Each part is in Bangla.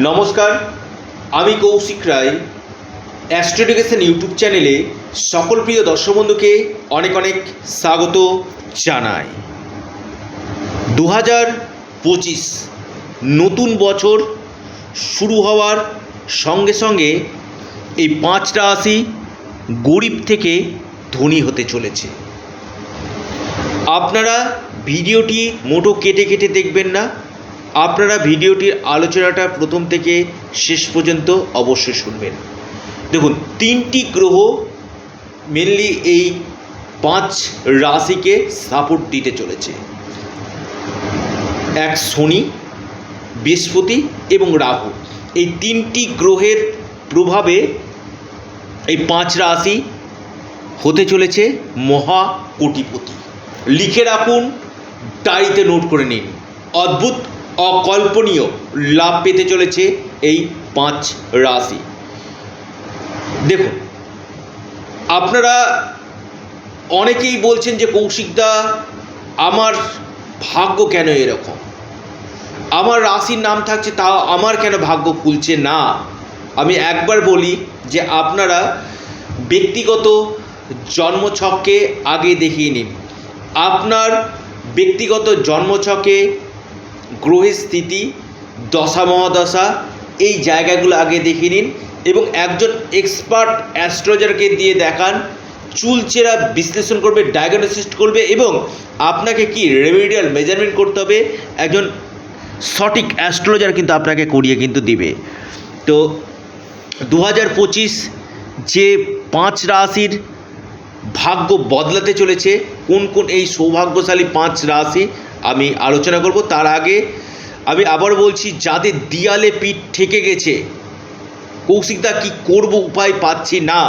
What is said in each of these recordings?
নমস্কার, আমি কৌশিক রায়। অ্যাস্ট্রোডিকেশন ইউটিউব চ্যানেলে সকল প্রিয় দর্শক বন্ধুকে অনেক অনেক স্বাগত জানাই। দু হাজার পঁচিশ নতুন বছর শুরু হওয়ার সঙ্গে সঙ্গে এই পাঁচটা রাশি গরিব থেকে ধনী হতে চলেছে। আপনারা ভিডিওটি মোটো কেটে কেটে দেখবেন না আপনারা ভিডিওটির আলোচনাটা প্রথম থেকে শেষ পর্যন্ত অবশ্যই শুনবেন। দেখুন, তিনটি গ্রহ মেনলি এই পাঁচ রাশিকে সাপোর্ট দিতে চলেছে। এক শনি, বৃহস্পতি এবং রাহু। এই তিনটি গ্রহের প্রভাবে এই পাঁচ রাশি হতে চলেছে মহা কোটিপতি। লিখে রাখুন ডায়েরিতে নোট করে নিন। অদ্ভুত অকল্পনীয় লাভ পেতে চলেছে এই পাঁচ রাশি। দেখুন, আপনারা অনেকেই বলছেন যে কৌশিকদা, আমার ভাগ্য কেন এরকম? আমার রাশির নাম থাকছে তা আমার কেন ভাগ্য খুলছে না? আমি একবার বলি যে আপনারা ব্যক্তিগত জন্মছককে আগে দেখিয়ে নিন। আপনার ব্যক্তিগত জন্মছকে গ্রহের স্থিতি, দশা, মহাদশা, এই জায়গাগুলো আগে দেখে নিন এবং একজন এক্সপার্ট অ্যাস্ট্রোলজারকে দিয়ে দেখান চুলচেরা বিশ্লেষণ করবে ডায়াগনোসিস করবে এবং আপনাকে কি রেমিডিয়াল মেজারমেন্ট করতে হবে, একজন সঠিক অ্যাস্ট্রোলজার কিন্তু আপনাকে করিয়ে কিন্তু দিবে। তো দু হাজার পঁচিশ যে পাঁচ রাশির ভাগ্য বদলাতে চলেছে, কোন কোন এই সৌভাগ্যশালী পাঁচ রাশি আমি আলোচনা করব তার আগে আমি আবার বলছি, যাদের দিয়ালে পিঠ ঠেকে গেছে, কৌশিকদা কি করব, উপায় পাচ্ছি না,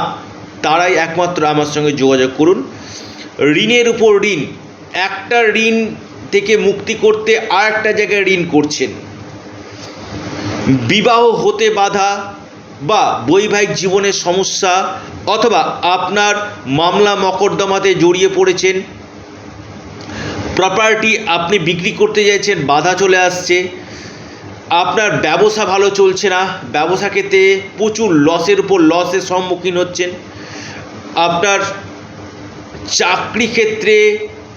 তারাই একমাত্র আমার সঙ্গে যোগাযোগ করুন। ঋণের উপর ঋণ, একটা ঋণ থেকে মুক্তি করতে আর একটা জায়গায় ঋণ করছেন। বিবাহ হতে বাধা বা বৈবাহিক জীবনের সমস্যা অথবা আপনার মামলা মকদ্দমাতে জড়িয়ে পড়েছেন প্রপার্টি আপনি বিক্রি করতে চাইছেন, বাধা চলে আসছে, আপনার ব্যবসা ভালো চলছে না, ব্যবসা ক্ষেত্রে প্রচুর লসের উপর লসের সম্মুখীন হচ্ছেন, আপনার চাকরি ক্ষেত্রে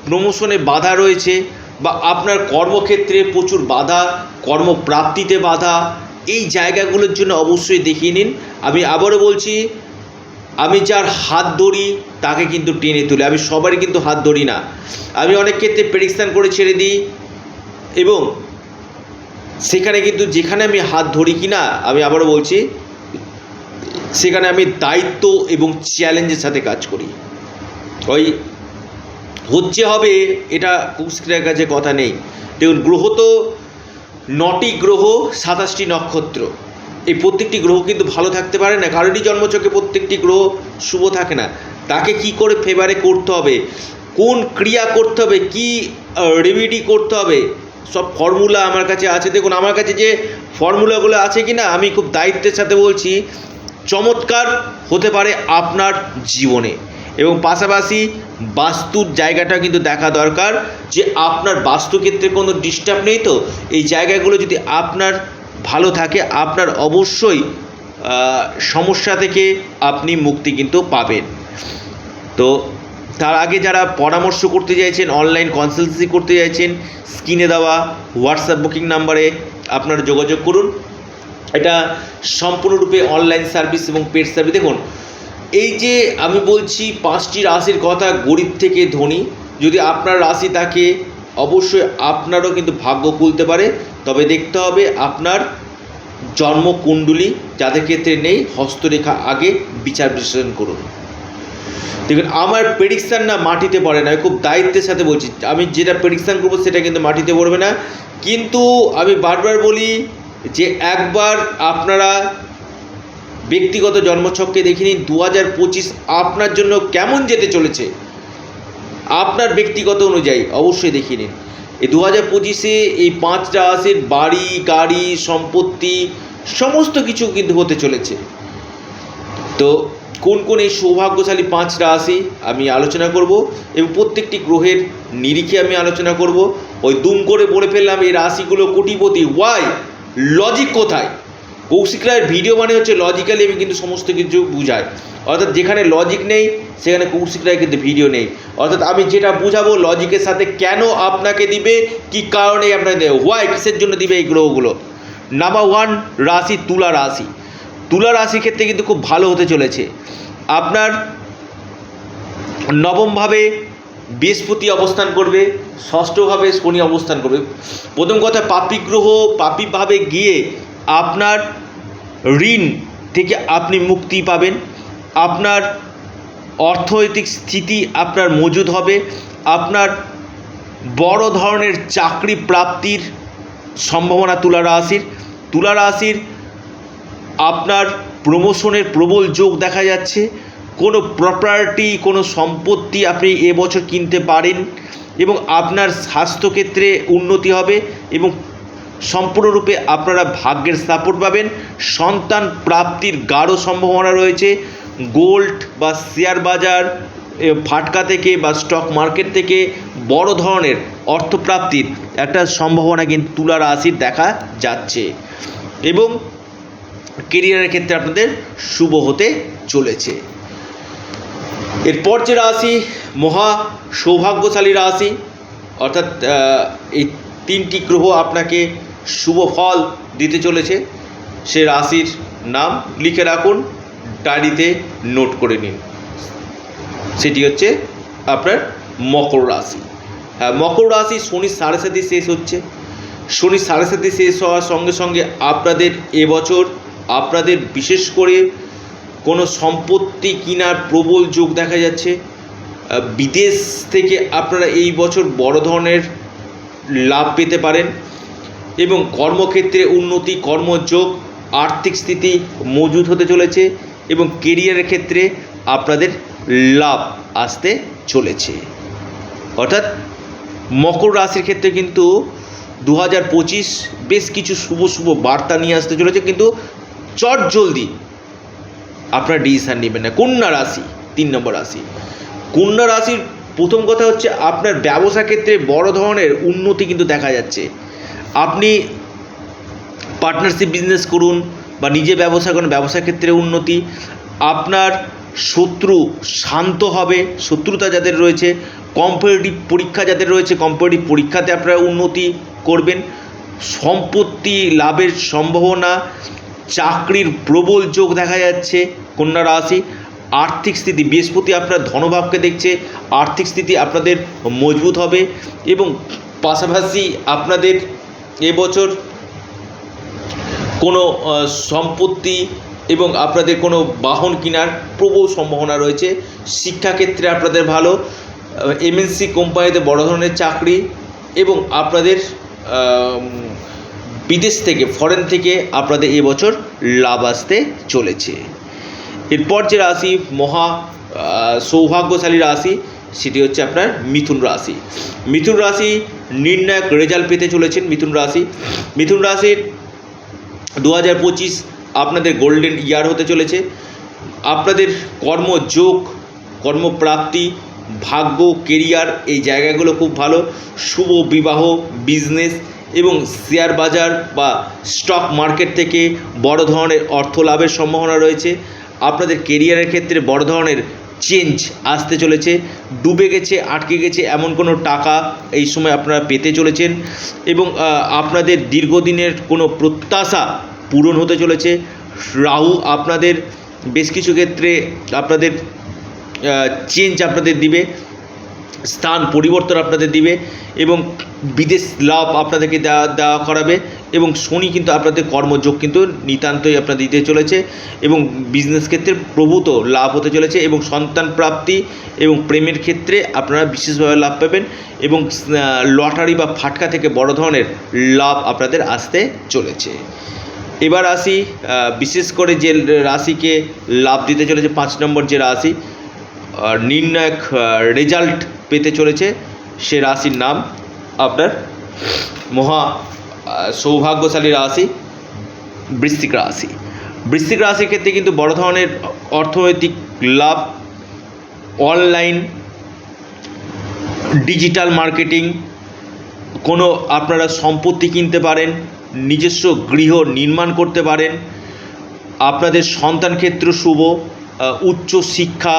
প্রমোশনে বাধা রয়েছে বা আপনার কর্মক্ষেত্রে প্রচুর বাধা, কর্মপ্রাপ্তিতে বাধা, এই জায়গাগুলোর জন্য অবশ্যই দেখিয়ে নিন। আমি আবারও বলছি আমি যার হাত ধরি, তাকে কিন্তু টেনে তুলি। আমি সবারই কিন্তু হাত ধরি না। আমি অনেক ক্ষেত্রে প্রেডিকশান করে ছেড়ে দিই এবং সেখানে কিন্তু যেখানে আমি হাত ধরি কি না আমি আবারও বলছি, সেখানে আমি দায়িত্ব এবং চ্যালেঞ্জের সাথে কাজ করি। ওই হচ্ছে হবে, এটা কুস্ক্রিয়ার কাছে কথা নেই। দেখুন, গ্রহ তো নটি গ্রহ, সাতাশটি নক্ষত্র। এই প্রত্যেকটি গ্রহ কিন্তু ভালো থাকতে পারে না কারোরই জন্মচকে প্রত্যেকটি গ্রহ শুভ থাকে না। তাকে কি করে ফেভারে করতে হবে? কোন ক্রিয়া করতে হবে? কি রেমিডি করতে হবে? সব ফর্মুলা আমার কাছে আছে। দেখুন, আমার কাছে যে ফর্মুলাগুলো আছে কি না আমি খুব দায়িত্বের সাথে বলছি, চমৎকার হতে পারে আপনার জীবনে। এবং পাশাপাশি বাস্তুর জায়গাটা কিন্তু দেখা দরকার যে আপনার বাস্তুক্ষেত্রে কোনো ডিস্টার্ব নেই তো? এই জায়গাগুলো যদি আপনার ভালো থাকে, আপনার অবশ্যই সমস্যা থেকে আপনি মুক্তি কিন্তু পাবেন। তো তার আগে যারা পরামর্শ করতে চাইছেন অনলাইন কনসালটেন্সি করতে চাইছেন স্ক্রিনে দেওয়া হোয়াটসঅ্যাপ বুকিং নাম্বারে আপনারা যোগাযোগ করুন। এটা সম্পূর্ণরূপে অনলাইন সার্ভিস এবং পেড সার্ভিস দেখুন, এই যে আমি বলছি, পাঁচটি রাশির কথা গরিব থেকে ধনী, যদি আপনার রাশি থাকে অবশ্যই আপনারও কিন্তু ভাগ্য খুলতে পারে। তবে দেখতে হবে আপনার জন্মকুণ্ডলী যাদের ক্ষেত্রে নেই, হস্তরেখা আগে বিচার বিশ্লেষণ করুন। দেখুন, আমার প্রেডিকশান না মাটিতে পড়ে না খুব দায়িত্বের সাথে বলছি। আমি যেটা প্রেডিকশান করব সেটা কিন্তু মাটিতে পড়বে না। কিন্তু আমি বারবার বলি যে একবার আপনারা ব্যক্তিগত জন্মছককে দেখে নিন দু হাজার পঁচিশ আপনার জন্য কেমন যেতে চলেছে আপনার ব্যক্তিগত অনুযায়ী অবশ্যই দেখিয়ে নিন। এই দু হাজার পঁচিশে এই পাঁচটা রাশির বাড়ি, গাড়ি, সম্পত্তি, সমস্ত কিছু কিন্তু হতে চলেছে। তো কোন কোন এই সৌভাগ্যশালী পাঁচ রাশি আমি আলোচনা করব এবং প্রত্যেকটি গ্রহের নিরিখে আমি আলোচনা করব। ওই দুম করে বলে ফেললাম এই রাশিগুলো কোটিপতি। ওয়াই লজিক কোথায়? কৌশিক রায়ের ভিডিও মানে হচ্ছে লজিক্যালি আমি কিন্তু সমস্ত কিছু বুঝায় অর্থাৎ যেখানে লজিক নেই, সেখানে কৌশিক রায় কিন্তু ভিডিও নেই। অর্থাৎ আমি যেটা বুঝাবো লজিকের সাথে কেন আপনাকে দিবে, কি কারণে আপনাকে দেবে হোয়াই কিসের জন্য দিবে এই গ্রহগুলো? নাম্বার ওয়ান রাশি তুলা রাশি। তুলা রাশির ক্ষেত্রে কিন্তু খুব ভালো হতে চলেছে। আপনার নবমভাবে বৃহস্পতি অবস্থান করবে ষষ্ঠভাবে শনি অবস্থান করবে। প্রথম কথা পাপি গ্রহ পাপিভাবে গিয়ে আপনার ঋণ থেকে আপনি মুক্তি পাবেন। আপনার অর্থনৈতিক স্থিতি আপনার মজুদ হবে। আপনার বড় ধরনের চাকরি প্রাপ্তির সম্ভাবনা তুলা রাশির। তুলা রাশির আপনার প্রমোশনের প্রবল যোগ দেখা যাচ্ছে। কোনো প্রপার্টি কোনো সম্পত্তি আপনি এবছর কিনতে পারেন এবং আপনার স্বাস্থ্যক্ষেত্রে উন্নতি হবে এবং সম্পূর্ণরূপে আপনারা ভাগ্যের সাপোর্ট পাবেন। সন্তান প্রাপ্তির গাঢ় সম্ভাবনা রয়েছে। গোল্ড বা শেয়ার বাজার ফাটকা থেকে বা স্টক মার্কেট থেকে বড় ধরনের অর্থপ্রাপ্তির একটা সম্ভাবনা কিন্তু তুলা রাশির দেখা যাচ্ছে। এবং কেরিয়ারের ক্ষেত্রে আপনাদের শুভ হতে চলেছে। এরপর যে রাশি, মহা সৌভাগ্যশালী রাশি, অর্থাৎ এই তিনটি গ্রহ আপনাকে শুভ ফল দিতে চলেছে। সে রাশির নাম লিখে রাখুন, ডায়েরিতে নোট করে নিন। সেটি হচ্ছে আপনার মকর রাশি। হ্যাঁ মকর রাশি শনি সাড়ে সাথে শেষ হচ্ছে। শনি সাড়ে সাথে শেষ হওয়ার সঙ্গে সঙ্গে আপনাদের এবছর আপনাদের বিশেষ করে কোনো সম্পত্তি কেনার প্রবল যোগ দেখা যাচ্ছে। বিদেশ থেকে আপনারা এই বছর বড় ধরনের লাভ পেতে পারেন। এবং কর্মক্ষেত্রে উন্নতি, কর্মযোগ, আর্থিক স্থিতি মজুদ হতে চলেছে এবং কেরিয়ারের ক্ষেত্রে আপনাদের লাভ আসতে চলেছে। অর্থাৎ মকর রাশির ক্ষেত্রে কিন্তু দু হাজার পঁচিশ বেশ কিছু শুভ শুভ বার্তা নিয়ে আসতে চলেছে কিন্তু চট জলদি আপনার ডিসিশান নেবেন না। কন্যা রাশি, তিন নম্বর রাশি। কন্যা রাশির প্রথম কথা হচ্ছে আপনার ব্যবসা ক্ষেত্রে বড় ধরনের উন্নতি কিন্তু দেখা যাচ্ছে। আপনি পার্টনারশিপ বিজনেস করুন বা নিজে ব্যবসা করুন ব্যবসা ক্ষেত্রে উন্নতি, আপনার শত্রু শান্ত হবে, শত্রুতা যাদের রয়েছে কম্পিটিটিভ পরীক্ষা যাদের রয়েছে কম্পিটিটিভ পরীক্ষাতে আপনারা উন্নতি করবেন। সম্পত্তি লাভের সম্ভাবনা, চাকরির প্রবল যোগ দেখা যাচ্ছে কন্যা রাশি, আর্থিক স্থিতি, বৃহস্পতি আপনার ধনভাবকে দেখছে, আর্থিক স্থিতি আপনাদের মজবুত হবে এবং পাশাপাশি আপনাদের এবছর কোনো সম্পত্তি এবং আপনাদের কোনো বাহন কেনার প্রবল সম্ভাবনা রয়েছে। শিক্ষাক্ষেত্রে আপনাদের ভালো এমএনসি কোম্পানিতে বড় ধরনের চাকরি এবং আপনাদের বিদেশ থেকে ফরেন থেকে আপনাদের এবছর লাভ আসতে চলেছে। এরপর যে রাশি, মহা সৌভাগ্যশালী রাশি সেটি হচ্ছে আপনার মিথুন রাশি। মিথুন রাশি নির্ণায়ক রেজাল্ট পেতে চলেছেন মিথুন রাশি। মিথুন রাশির দু হাজার পঁচিশ আপনাদের গোল্ডেন ইয়ার হতে চলেছে। আপনাদের কর্মযোগ, কর্মপ্রাপ্তি, ভাগ্য কেরিয়ার এই জায়গাগুলো খুব ভালো। শুভ বিবাহ বিজনেস এবং শেয়ার বাজার বা স্টক মার্কেট থেকে বড় ধরনের অর্থ লাভের সম্ভাবনা রয়েছে। আপনাদের কেরিয়ারের ক্ষেত্রে বড় ধরনের চেঞ্জ আসতে চলেছে, ডুবে গেছে, আটকে গেছে এমন কোনো টাকা এই সময় আপনারা পেতে চলেছেন এবং আপনাদের দীর্ঘদিনের কোনো প্রত্যাশা পূরণ হতে চলেছে। রাহু আপনাদের বেশ কিছু ক্ষেত্রে আপনাদের চেঞ্জ আপনাদের দিবে। স্থান পরিবর্তন আপনাদের দিবে এবং বিদেশ লাভ আপনাদেরকে দেওয়া দেওয়া করাবে এবং শনি কিন্তু আপনাদের কর্মযোগ কিন্তু নিতান্তই আপনার দিতে চলেছে এবং বিজনেস ক্ষেত্রে প্রভূত লাভ হতে চলেছে এবং সন্তান প্রাপ্তি এবং প্রেমের ক্ষেত্রে আপনারা বিশেষভাবে লাভ পাবেন এবং লটারি বা ফাটকা থেকে বড় ধরনের লাভ আপনাদের আসতে চলেছে। এবার আসি বিশেষ করে যে রাশিকে লাভ দিতে চলেছে, পাঁচ নম্বর যে রাশি নির্ণায়ক রেজাল্ট পেতে চলেছে সে রাশির নাম আপনার মহা সৌভাগ্যশালী রাশি বৃশ্চিক রাশি। বৃশ্চিক রাশির ক্ষেত্রে কিন্তু বড় ধরনের অর্থনৈতিক লাভ, অনলাইন, ডিজিটাল মার্কেটিং, কোনো আপনারা সম্পত্তি কিনতে পারেন, নিজস্ব গৃহ নির্মাণ করতে পারেন, আপনাদের সন্তান ক্ষেত্র শুভ উচ্চ শিক্ষা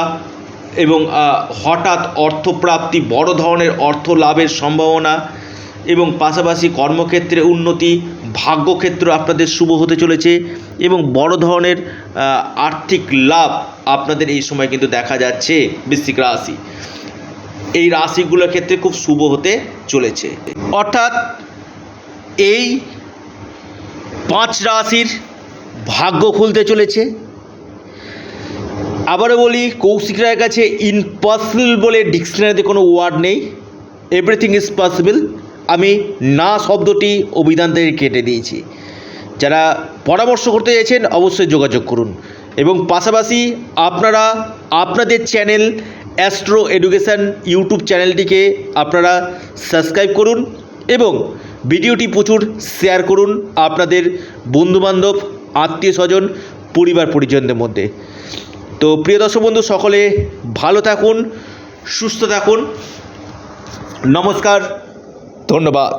এবং হঠাৎ অর্থপ্রাপ্তি, বড় ধরনের অর্থ লাভের সম্ভাবনা এবং পাশাপাশি কর্মক্ষেত্রে উন্নতি, ভাগ্যক্ষেত্র আপনাদের শুভ হতে চলেছে এবং বড় ধরনের আর্থিক লাভ আপনাদের এই সময় কিন্তু দেখা যাচ্ছে বৃশ্চিক রাশি। এই রাশিগুলোর ক্ষেত্রে খুব শুভ হতে চলেছে। অর্থাৎ এই পাঁচ রাশির ভাগ্য খুলতে চলেছে। আবারও বলি, কৌশিক রায়ের কাছে ইম্পসিবল বলে ডিকশনারিতে কোনো ওয়ার্ড নেই। এভরিথিং ইজ পসিবল আমি না শব্দটি অভিধান থেকে কেটে দিয়েছি। যারা পরামর্শ করতে চাইছেন, অবশ্যই যোগাযোগ করুন। এবং পাশাপাশি আপনারা আপনাদের চ্যানেল অ্যাস্ট্রো এডুকেশান ইউটিউব চ্যানেলটিকে আপনারা সাবস্ক্রাইব করুন এবং ভিডিওটি প্রচুর শেয়ার করুন আপনাদের বন্ধুবান্ধব আত্মীয় স্বজন পরিবার পরিজনদের মধ্যে। তো প্রিয় দর্শক বন্ধু সকলে ভালো থাকুন সুস্থ থাকুন। নমস্কার ধন্যবাদ।